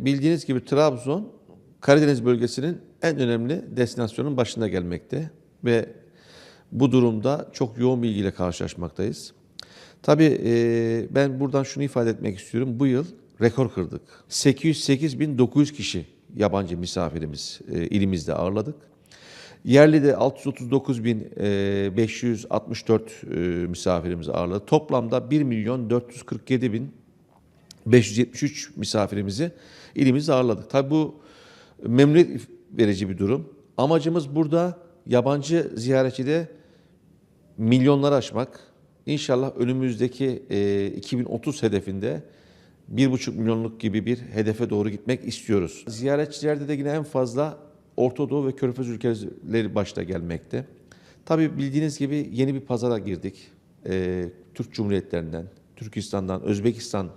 Bildiğiniz gibi Trabzon Karadeniz bölgesinin en önemli destinasyonun başında gelmekte ve bu durumda çok yoğun bir ilgiyle karşılaşmaktayız. Tabii e, ben buradan şunu ifade etmek istiyorum. Bu yıl rekor kırdık. 808.900 kişi yabancı misafirimiz e, ilimizde ağırladık. Yerli de 639.564 e, misafirimizi ağırladık. Toplamda 1 milyon 447 bin 573 misafirimizi ilimizde ağırladık. Tabii bu memnuniyet verici bir durum. Amacımız burada yabancı ziyaretçide milyonları aşmak. İnşallah önümüzdeki e, 2030 hedefinde 1,5 milyonluk gibi bir hedefe doğru gitmek istiyoruz. Ziyaretçilerde de yine en fazla Orta Doğu ve Körfez ülkeleri başta gelmekte. Tabii bildiğiniz gibi yeni bir pazara girdik. E, Türk Cumhuriyetlerinden, Türkistan'dan, Özbekistan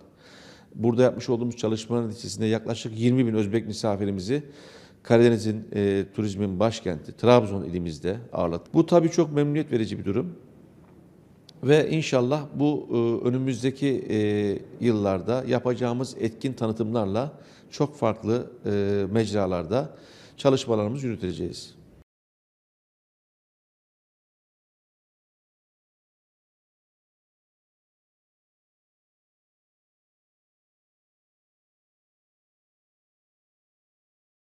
Burada yapmış olduğumuz çalışmaların neticesinde yaklaşık 20 bin Özbek misafirimizi Karadeniz'in e, turizmin başkenti Trabzon ilimizde ağırladık. Bu tabii çok memnuniyet verici bir durum. Ve inşallah bu e, önümüzdeki e, yıllarda yapacağımız etkin tanıtımlarla çok farklı e, mecralarda çalışmalarımızı yürüteceğiz.